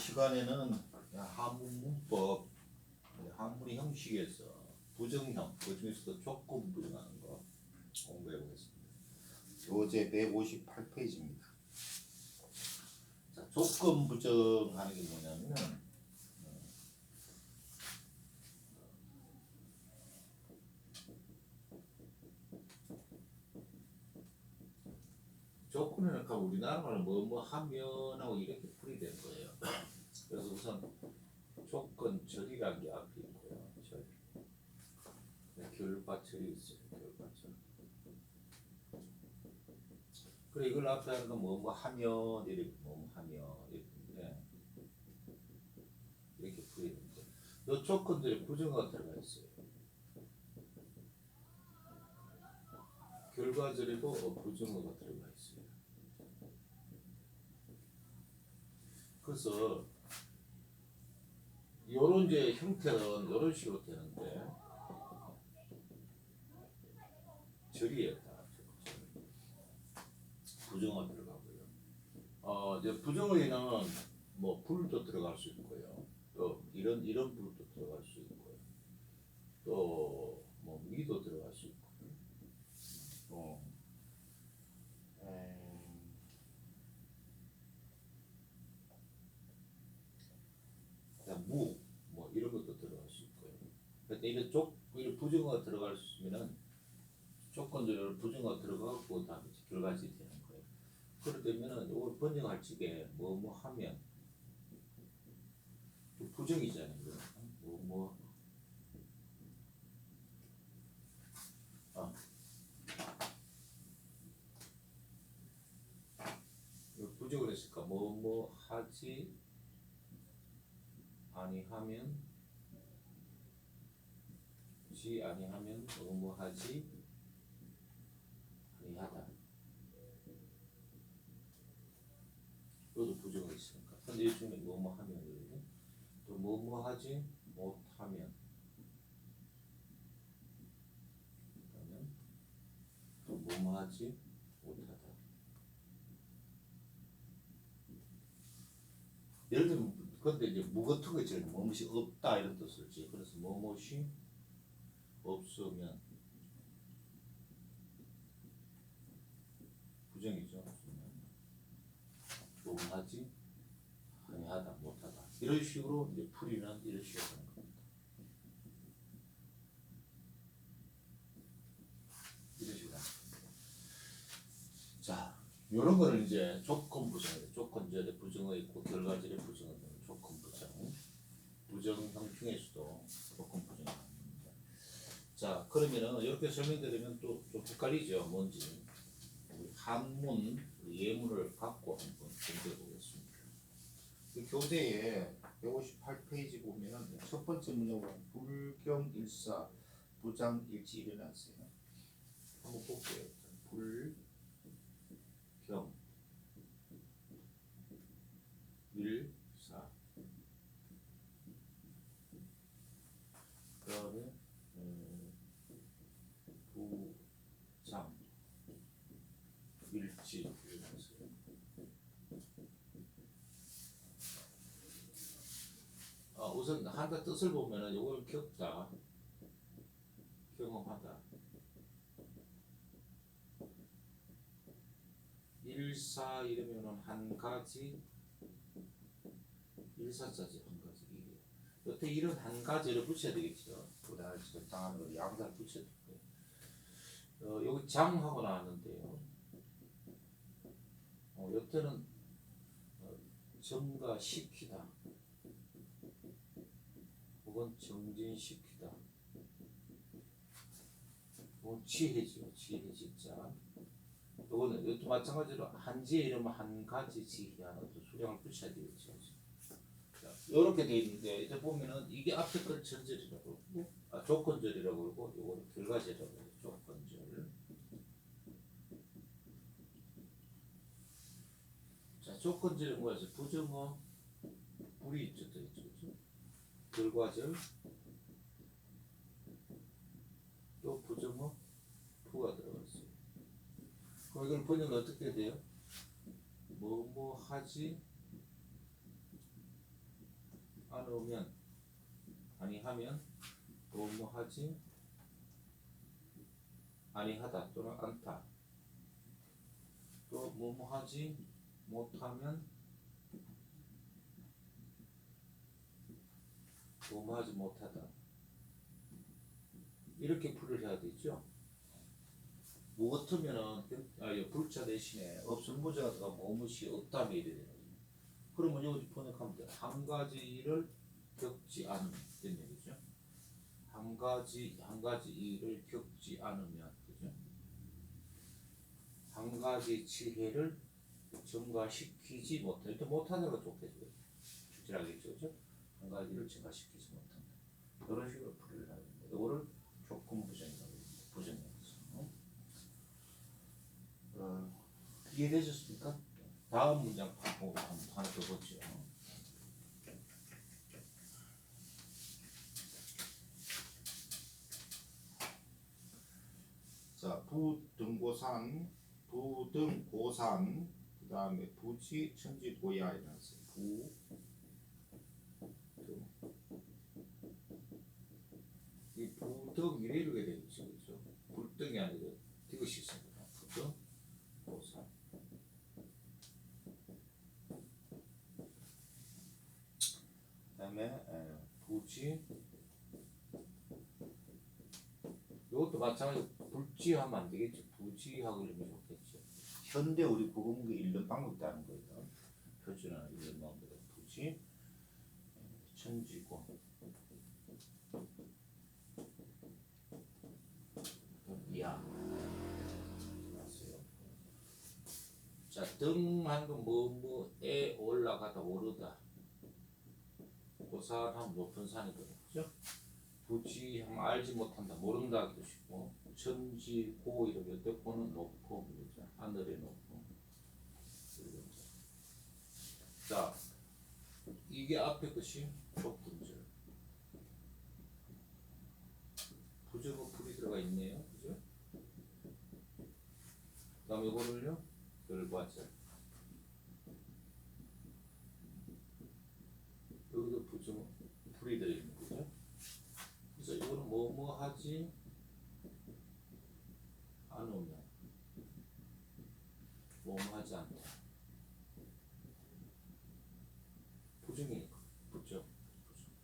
시간에는 한문 문법, 한문의 형식에서 부정형, 그 중에서도 조건 부정하는 거 공부해 보겠습니다. 교재 158페이지입니다. 자, 조건 부정하는 게 뭐냐면 어, 조건을 아까 우리나라 말로 뭐뭐 하면 하고 이렇게 풀이된 거예요. 그래서 우선 조건 절이라는 게 앞에 있고요. 절. 네, 결과 절이 있어요. 결과 절. 그래 이걸 앞에 하는 건 뭐뭐 하면 이렇게 뭐뭐 하면 이렇게 이렇게 풀이는데 이 조건들이 부정어가 들어가 있어요. 결과절이고 어, 부정어가 들어가 있어요. 그래서 요런 이제 형태는 요런 식으로 되는데 절이에요 다 부정어 들어가고요. 어 이제 부정어에는 뭐 불도 들어갈 수 있고요. 또 이런 이런 불도 들어갈 수 있고요. 또뭐 미도 들어갈 수 있고. 또 음, 그다음 무, 뭐 이런 것도 들어갈 수 있고요. 근데 이런 쪽, 이런 부정어가 들어갈 수 있으면은 조건들을 부정어가 들어가고 다음에 결과지 되는 거예요. 그러되면은 이걸 번역할 적에 뭐 뭐 하면 그 부정이잖아요. 뭐 뭐. 아. 부정을 했을까? 뭐 뭐 하지 아니하면 지 아니하면 뭐뭐 하지 아니하다. 이것도 부정이 있으니까. 근데 이 중에 뭐뭐 하면이거든요. 또 뭐뭐 하지 못하면 그러면 또 뭐뭐 하지 못하다. 예를 들면 근데 이제 무 같은 거 있잖아요. 뭐뭇이 없다 이런 뜻을 지. 그래서 뭐뭇이 없으면 부정이죠. 뭐하지 아니하다 못하다 이런 식으로 이제 풀이는 이런 식으로 하는 겁니다. 이런 식으로. 자, 요런 거는 이제 조건 부정이에요. 조건절에 부정어 있고 결과절에 부정어 조건 부정. 부정형 중에서도 조건 나옵니다. 자, 그러면은 이렇게 설명드리면 또 좀 헷갈리죠. 뭔지. 우리 한문, 예문을 갖고 한번 공부해 보겠습니다. 그 교재에 158페이지 보면은 첫 번째 문장으로 불경일사 부장일치 일어났어요. 한번 볼게요. 불경 일사 그 다음에 음, 부장 일치 일어났어요. 아, 우선 한자 뜻을 보면은 요걸 겪다, 경험하다. 일사 이러면은 한 가지 일사자지 한 가지 이게 여태 이런 한 가지를 붙여야 되겠죠. 보다 적당한 거 양자를 붙여야 될 거예요. 어, 여기 장하고 나왔는데요. 어, 여태는 어, 점가시키다 혹은 정진시키다. 혹은 지혜지요 지혜 진짜. 요거는 이것도 마찬가지로 한지에 이러면 한 가지 지혜한 어떤 수량을 붙여야 되겠죠 자, 요렇게 돼 있는데 이제 보면은 이게 앞에 걸 전절이라고 그러고 아, 조건절이라고 그러고 요거는 결과절이라고 그래요 조건절. 자 조건절은 뭐였어요 부정어 불이 있죠 또 있죠 그죠? 결과절 또 부정어 부가 들어갔어요 그럼 이걸 번역은 어떻게 돼요? 뭐뭐 하지 않으면 아니 하면 뭐뭐 하지 아니 하다 또는 않다 또 뭐뭐 하지 못하면 뭐뭐 하지 못하다. 이렇게 풀을 해야 되죠? 뭐 같으면은 아, 이 불자 대신에 없음 부자가 들어가 뭐뭐시 없다면 이래 되는 거죠. 그러면 여기 번역하면 돼한 가지를 겪지 않으면 된 얘기죠. 한 가지 한 가지 일을 겪지 않으면 그죠? 한 가지 지혜를 증가시키지 못해. 이렇게 못하다가 좋겠죠. 주질하겠죠. 그죠 한 가지를 증가시키지 못한다. 이런 식으로 풀이를 하는데 이거를 조건 부정이라고 합니다 부정이라고 해서. 어, 이해되셨습니까? 다음 문장 보고 한번 하나 더 보죠. 자, 부등고산, 부등고산, 그 다음에 부지, 천지, 고야 이라서 부, 등. 이 부덕 이래 이렇게 되어 있죠 그죠 불등이 아니라 이것이 있습니다 부덕 보살 그다음에 에, 부지 이것도 마찬가지로 불지하면 안 되겠죠. 부지하고 이러면 좋겠죠. 현대 우리 국어문계 읽는 방법도 하는 거예요. 표준화 읽는 방법도 부지 에, 천지고 야. 자 등한 건 뭐뭐에 올라가다 오르다. 고산하면 높은 산이거든요. 그죠? 부지하면 알지 못한다 모른다 그 뜻이고 천지 고 이렇게 때 고는 높고 그죠? 하늘에 높고. 자 이게 앞에 것이 조건절. 부적어 풀이 들어가 있네요. 그죠? 그 다음에 이거를요. 결과절 여기도 부정 풀이 들어있는 이거는 뭐뭐 하지? 않으면. 뭐뭐 하지 않다 부정이니까. 부정. 부정.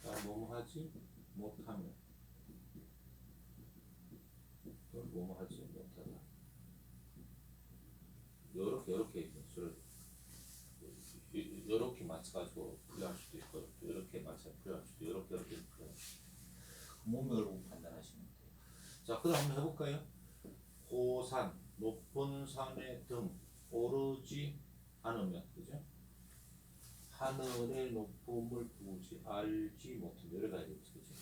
자 뭐뭐 하지? 못하면. 그걸 뭐뭐 하지? 못하다. 요렇게 요렇게 수를. 요렇게 맞춰가지고 풀이할 수도 있고 요렇게 맞춰 풀이할 수도 요렇게 요렇게 보고 판단하시면 돼요 자 그럼 한번 해볼까요 고산 높은 산의 등 오르지 않으면 그죠 하늘의 높음을 보지 알지 이래 가야 되겠죠 그죠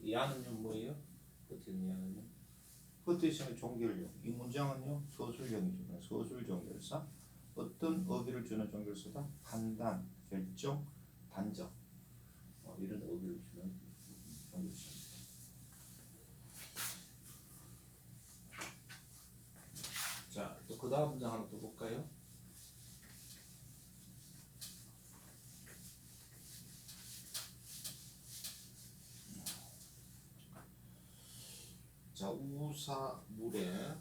이 안은요 뭐예요 끝에 있는 양은요 그때 시험에 종결령. 이 문장은요 서술형이죠. 서술 종결사. 어떤 어휘를 주는 종결사다? 판단, 결정, 단정. 어, 이런 어휘를 주는. 자, 또 그 다음 문장 하나 또 볼까요? 자, 우사물에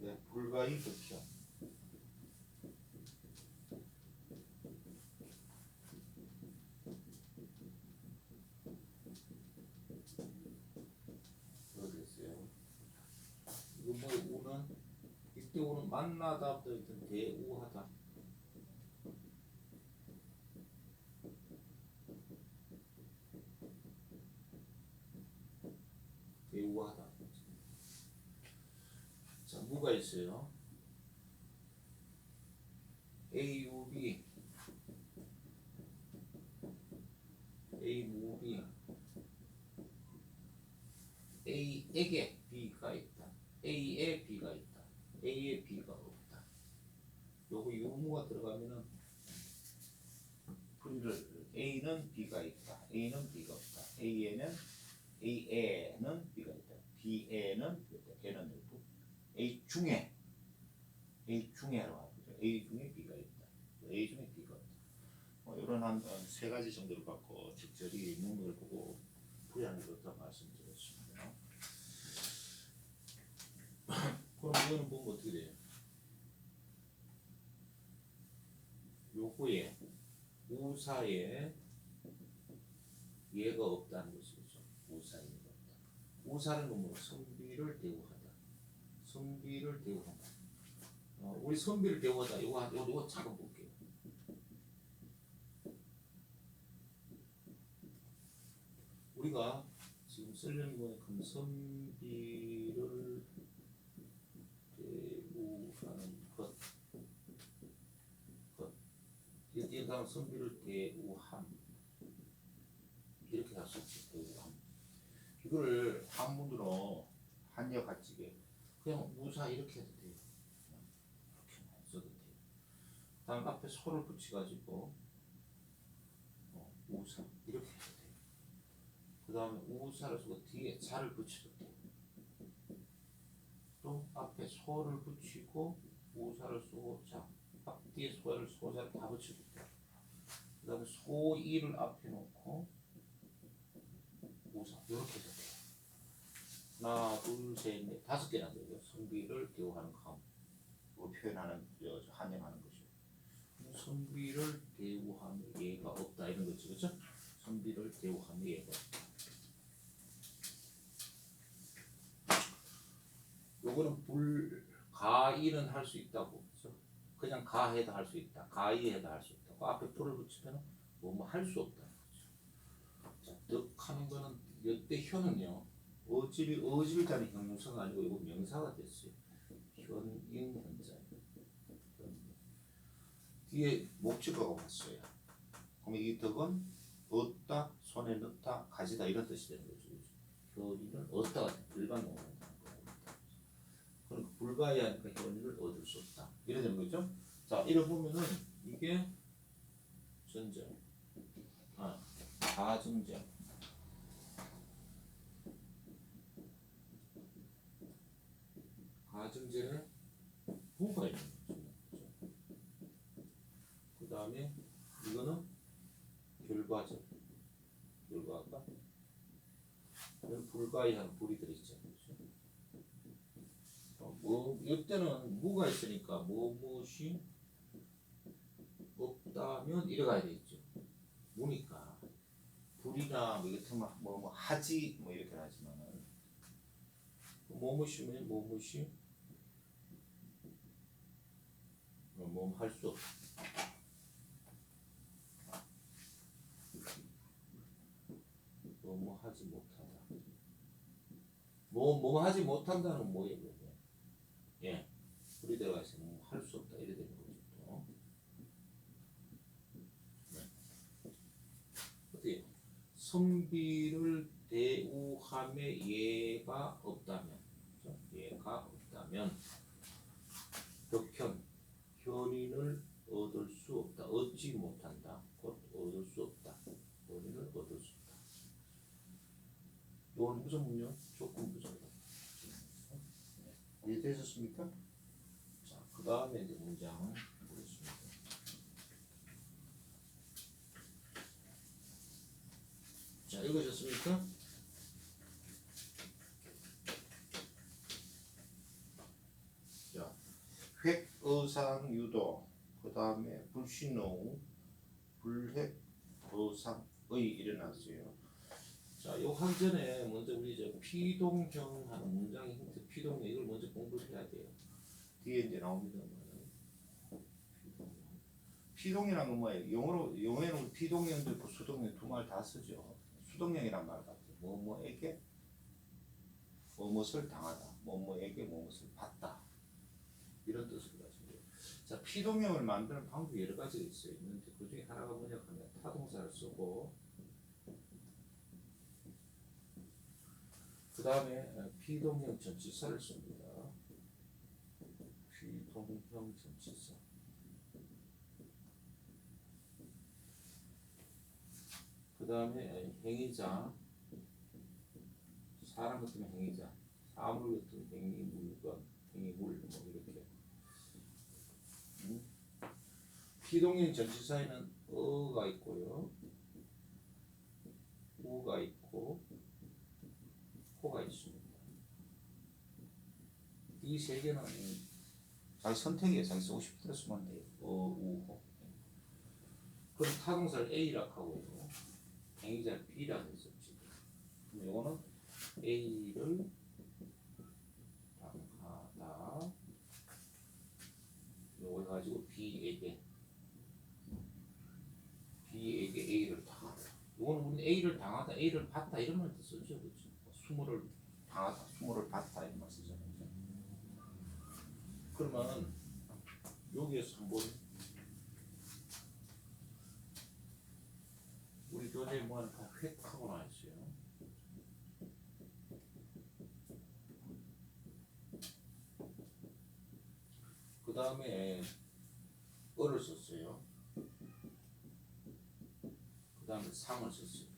네, 불가의 극혐. 모르겠어요. 이거 뭐 우는 이때 우는 만나다부터 일단 대우하다. 대우하다. 자, 무가 있어요. A, U, B. A, U, B. A에게 B가 있다. A에 B가 있다. A에 B가 없다. 요거 유무가 들어가면은 풀이를 A는 B가 있다. A는 B가 없다. A에는 A에는 B가 있다. B에는 B가 있다. N은 일부. A 중에 A 중에라고 하죠. A 중에 B가 있다. A 중에 B가 있다. 뭐 이런 한 세 가지 정도를 갖고 적절히 문을 보고 풀이하는 게 좋다고 말씀드렸습니다. 그럼 이거는 보면 어떻게 돼요? 요거에 우사에 예가 없다는 것이죠. 우사에 예가 없다. 우사는 뭐뭐 선비를 대우하다. 선비를 대우한다. 어, 우리 선비를 대우하다. 이거 한- 이거 이거 잠깐 볼게요. 우리가 지금 쓰려는 거는 그 선비를 대우하는 것. 것. 이렇게 다음 선비를 대우함. 이렇게 할수 있지. 대우함. 이거를 한문으로 한여 같지게 그냥 무사 이렇게 해도 돼요. 그냥 이렇게만 써도 돼요. 다음 앞에 소를 붙여가지고 어, 우사 이렇게 해도 돼요. 그 다음에 우사를 쓰고 뒤에 자를 붙여도 돼요. 또 앞에 소를 붙이고 우사를 쓰고 자 앞뒤에 소를 소자를 다 붙여도 돼요. 그 다음에 소이를 앞에 놓고 우사 이렇게 해도 돼요. 하나, 둘, 셋, 넷, 다섯 개나 되죠. 성비를 대우하는 감. 뭐 표현하는, 한영하는 것 성비를 대우하는 예가 없다 이런 거죠, 그렇죠? 성비를 대우하는 예가. 요거는 불 가이는 할수 있다고, 그렇죠? 그냥 가해도 할수 있다. 가이해도 할수 있다. 그 앞에 불을 붙이면 뭐뭐 할 수 없다. 자, 득하는 거는 이때 현은요. 어집이 어집이 자는 형용사가 아니고 이거 명사가 됐어요. 현인 현자. 뒤에 목적어가 왔어요. 그럼 이 덕은 얻다, 손에 넣다, 가지다 이런 뜻이 되는 거죠. 현인을 얻다가 돼. 일반 용어는 그럼 불가해하니까 현인을 얻을 수 없다. 이래 되는 거죠. 자, 이래 보면은 이게 전제, 아, 가증제. 가증제는 부가 있는. 그 다음에 이거는 결과죠. 결과가 이건 불가이한 불이 들어있죠. 그렇죠? 어, 뭐 이때는 무가 있으니까 뭐 무엇이 없다면 이래 가야 되겠죠. 무니까 불이나 뭐 이렇게 뭐, 뭐 하지 뭐 이렇게 하지만은 뭐뭐시면 뭐뭐시 뭐할수 없다. 뭐뭐 하지 못하다. 뭐 뭐 하지 못한다는 뭐예요, 그게? 예, 들어가 있으면 뭐할수 없다 이래 되는 거죠. 또. 네. 어때요? 선비를 대우함에 예가 없다면? 예가 없다면, 격현 현인을 얻을 수 없다. 얻지 못한다. 곧 얻을 수 없다. 현인을 얻을 수 없다. 이건 무슨 문요? 조건 부정이다. 네. 이해되셨습니까? 자, 그 다음에 이제 문장 보겠습니다. 자, 읽으셨습니까? 자, 획의상 유도, 그 다음에 불신노, 불획 의상의 일어났어요. 자, 요 한전에 먼저 우리 저 피동형 하는 문장의 힌트, 피동형 이걸 먼저 공부를 해야 돼요. 뒤에 이제 피동형. 피동이란 건 뭐예요? 영어로 영어에는 피동형도 있고 수동형 두말 다 쓰죠. 수동형이란 말 같아요. 뭐뭐에게 뭐뭇을 당하다, 뭐뭐에게 뭐뭇을 받다 이런 뜻을 가지고. 자, 피동형을 만드는 방법이 여러 가지가 있어요. 있는데 그 중에 하나가 뭐냐 하면 타동사를 쓰고 그 다음에 피동형 전치사를 씁니다. 피동형 전치사. 그 다음에 행위자 사람 같으면 행위자, 사물 같으면 행위 물건, 행위 물, 뭐 이렇게. 음? 피동인 전치사에는 어가 있고요, 우가 있고, 호가 있습니다. 이 세 개는 자기 선택이에요. 자기 쓰고 싶은 대로 쓰면 돼요. 어, 우, 호. 그럼 타동사를 A라고 하고요. 행위자 B라고 했었지. 그럼 이거는 A를 당하다. 요거 가지고 B에게 B에게 A를 당하다. 요거는 우리 A를 당하다, A를 받다 이런 말도 쓰죠, 그렇죠? 수모를 당하다, 수모를 받다 이런 말 쓰잖아요. 그죠? 그러면 여기에서 한번 우리 교재 뭐다 획하고 나왔어요. 그 다음에 어를 썼어요. 그 다음에 상을 썼어요.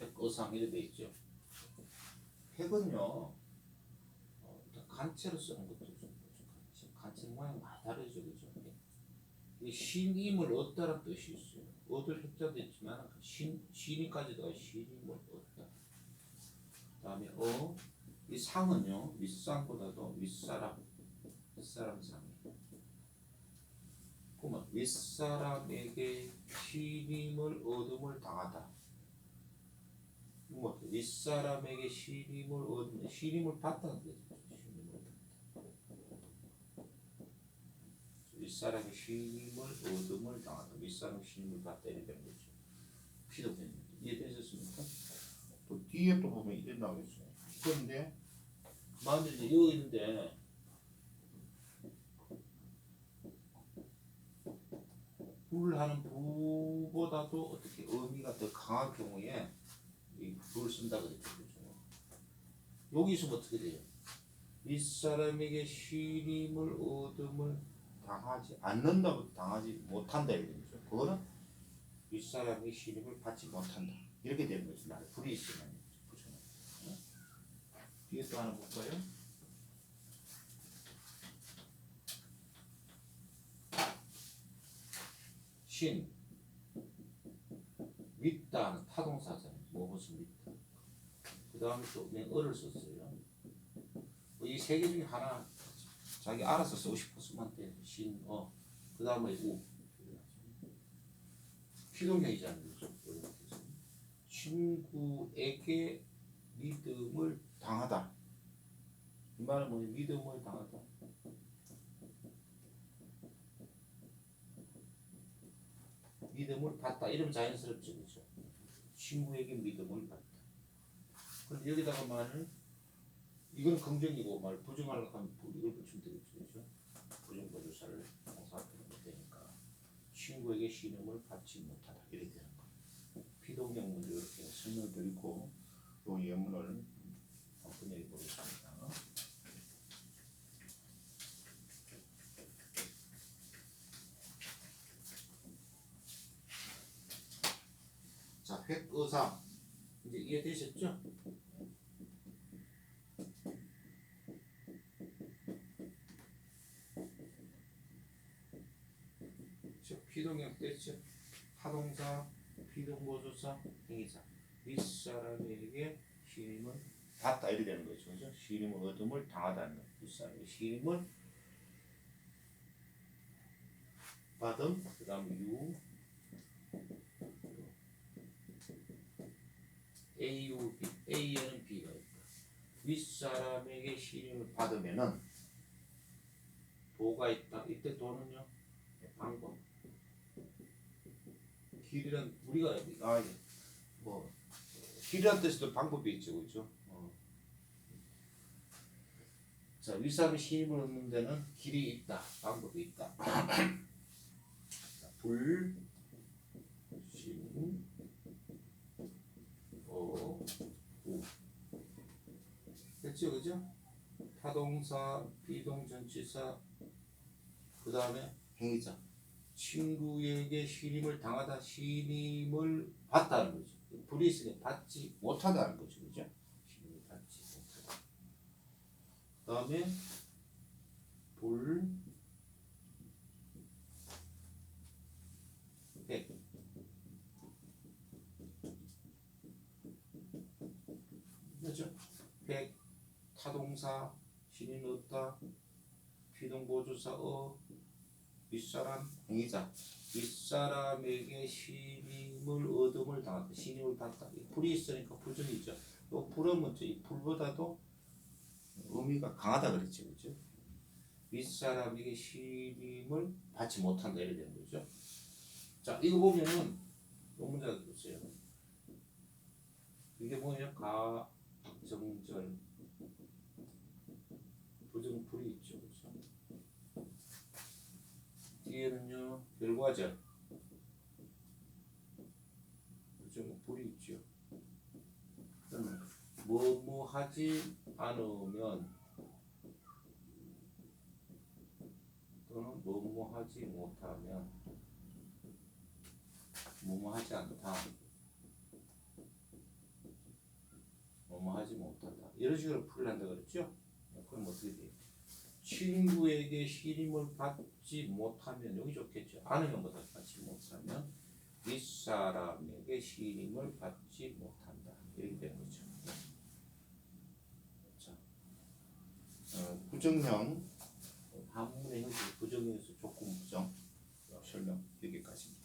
획어상 이렇게 돼 있죠. 획은요, 어, 간체로 쓰는 것도 좀 간체, 간체 모양 많이 다르죠, 그죠? 이 신임을 얻다라는 뜻이 있어요. 얻을 heb자도 있지만 그신 신임까지도 신임을 얻다. 그다음에 어, 이 상은요 윗상보다도 윗사람 윗사람 상이. 그러면 윗사람에게 신임을 얻음을 당하다. 뭐 윗사람에게 신임을 얻는 신임을 받다는 거죠. 윗사람이 신임을 얻음을 당하다. 윗사람 신임을 받다 이렇게 되는 거죠. 피도되는 이해되셨습니까? 또 뒤에 또 보면 이래 나오겠어요. 그런데 만약에 이제 있는데 불하는 부보다도 어떻게 의미가 더 강한 경우에 이 불을 쓴다 그랬죠. 그죠? 여기 있으면 어떻게 돼요? 윗사람에게 신임을 얻음을 당하지 않는다고 당하지 못한다 이거죠. 그거는 윗사람이 신임을 받지 못한다. 이렇게 되는 거죠. 나를 불이 있으면 그죠? 뒤에 또 하나 볼까요? 신 윗다는 타동사잖아요. 뭐 무슨 윗다. 그 다음에 또 그냥 어를 썼어요. 뭐이세 개 중에 하나 자기 알아서 쓰고 싶어 쓰면 돼. 신, 어. 그 다음에 우. 해서. 친구에게 믿음을 당하다. 이 말은 뭐냐? 믿음을 당하다. 믿음을 받다 이러면 자연스럽죠 그죠 친구에게 믿음을 받다 그런데 여기다가 말을 이건 긍정이고 말 부정하려고 하면 부- 이걸 붙이면 되겠죠. 그죠? 부정보조사를 동사 앞에 넣으면 되니까. 친구에게 신임을 받지 못하다. 이렇게 되는 거예요. 피동경 문제 이렇게 설명드리고 요 예문을 한번 읽어보겠습니다. 자, 획의사 이해되셨죠? 저 피동형 됐죠? 하동사, 피동보조사, 행위사 윗사람에게 신임을 받다 이렇게 되는 거죠, 그죠? 신임을 얻음을 당하다는. 윗사람에게 신임을 받음, 그 다음 유, A우 B, A에는 B가 있다. 윗사람에게 신임을 받으면은 도가 있다. 이때 도는요 방법. 길이란 우리가 아 뭐 길이란 뜻에도 방법이 있죠, 그렇죠? 어. 자 윗사람이 신임을 얻는 데는 길이 있다, 방법이 있다. 자, 불, 신, 됐죠, 그죠? 타동사, 비동전치사, 그 다음에 행위자. 친구에게 신임을 당하다, 신임을 받다는 거죠. 브리스는 받지 못하다는 거죠, 그죠? 신임을 받지 못하다. 그 다음에 불. 타동사 신인 얻다. 비동보조사 어. 윗사람. 행위자. 윗사람에게 신임을 얻음을 당한다 신임을 받다. 이 불이 있으니까 불전이죠. 또 불은 먼저 이 불보다도 의미가 강하다 그랬지 그죠? 윗사람에게 신임을 받지 못한다 이래 되는 거죠? 자 이거 보면은 이 문제가 있어요. 이게 뭐예요? 가정절 부정불이 있죠. 그렇죠 뒤에는요? 결과절 부정불이 있죠. 그러면 뭐뭐 하지 않으면 또는 뭐뭐 하지 못하면 뭐뭐 하지 않다. 뭐뭐 하지 못한다. 이런 식으로 풀란다 그랬죠? 그럼 어떻게 돼요? 친구에게 신임을 받지 못하면 여기 좋겠죠. 않으면 뭐다 받지 못하면 윗사람에게 신임을 받지 못한다. 이렇게 되는 거죠. 자, 어, 부정형 한문의 형식 부정형에서 조건 부정 설명 여기까지입니다.